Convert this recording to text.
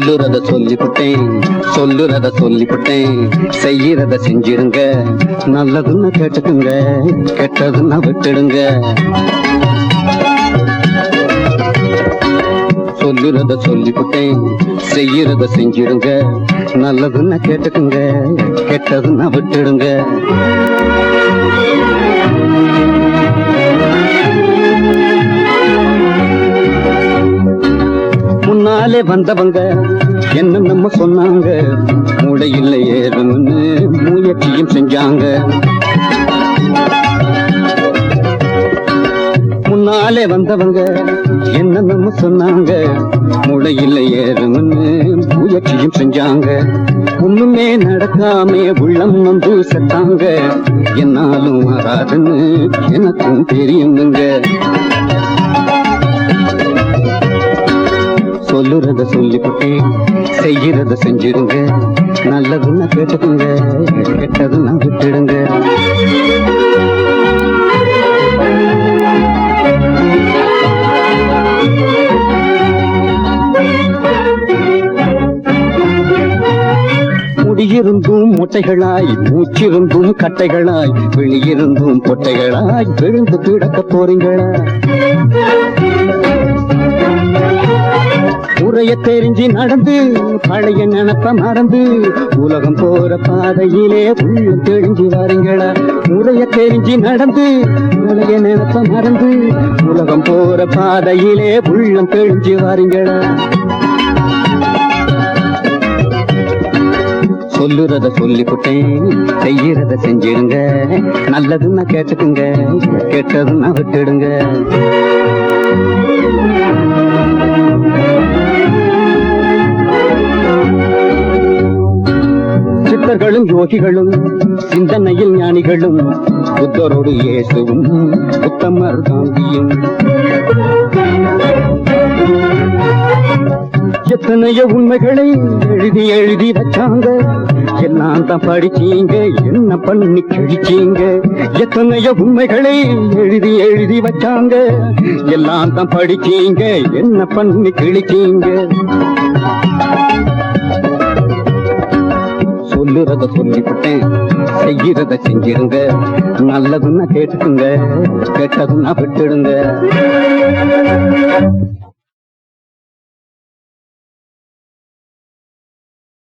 சொல்லுறத சொல்லிவிட்டேன் சொல்லுறத சொல்லிவிட்டேன். செய்யறத செஞ்சிருங்க நல்லதுன்னு கேட்டுக்குங்க கெட்டதுன்னா விட்டுடுங்க. சொல்லுறத சொல்லிவிட்டேன் செய்யறத செஞ்சிடுங்க நல்லதுன்னா கேட்டுக்குங்க கெட்டதுன்னா விட்டுடுங்க. வந்தவங்க. என்ன நம்ம சொன்னாங்க? மூளை இல்லை ஏறும்னு முயற்சியும் செஞ்சாங்க. முன்னாலே வந்தவங்க. என்ன நம்ம சொன்னாங்க? மூளை இல்லை ஏறும்னு முயற்சியும் செஞ்சாங்க. ஒண்ணுமே நடக்காம உள்ளம் வந்து செத்தாங்க. என்னாலும் வராதுன்னு எனக்கும் தெரியுங்க செய்யறத செஞ்சிருங்க நல்லதுன்னா கேட்டுக்குங்க. கெட்டதுன்னா விட்டுடுங்க. முடியிருந்தும் மொட்டைகளாய் மூச்சிருந்தும் கட்டைகளாய் வெளியிருந்தும் பொட்டைகளாய் விழுந்து கிடக்க போறீங்களா? உரைய தெரிஞ்சு நடந்து பழைய நினப்ப மறந்து உலகம் போற பாதையிலே உள்ளம் தெளிஞ்சு வாருங்களா? உரைய தெரிஞ்சு நடந்து பழைய நினப்ப மறந்து உலகம் போற பாதையிலே உள்ளம் தெளிஞ்சு வாருங்களா? சொல்லுறத சொல்லிவிட்டேன் செய்யறத செஞ்சிருங்க நல்லதுன்னா கேட்டுக்குங்க கெட்டதுன்னா விட்டுடுங்க. சித்தர்களும் யோகிகளும் சிந்தனையில் ஞானிகளும் புத்தரோடு இயேசுவும் உத்தமர் காந்தியும். எத்தனைய உண்மைகளை எழுதி எழுதி வச்சாங்க. எல்லாம் தான் படிச்சீங்க என்ன பண்ணி கிழிச்சீங்க. எத்தனைய உண்மைகளை எழுதி எழுதி வச்சாங்க. எல்லாம் தான் படிச்சீங்க என்ன பண்ணி கிழிச்சீங்க. சொல்லுறத சொல்லிவிட்டேன். செய்யறத செஞ்சிருங்க. நல்லதுன்னா கேட்டுக்குங்க. கெட்டதுன்னா விட்டுடுங்க.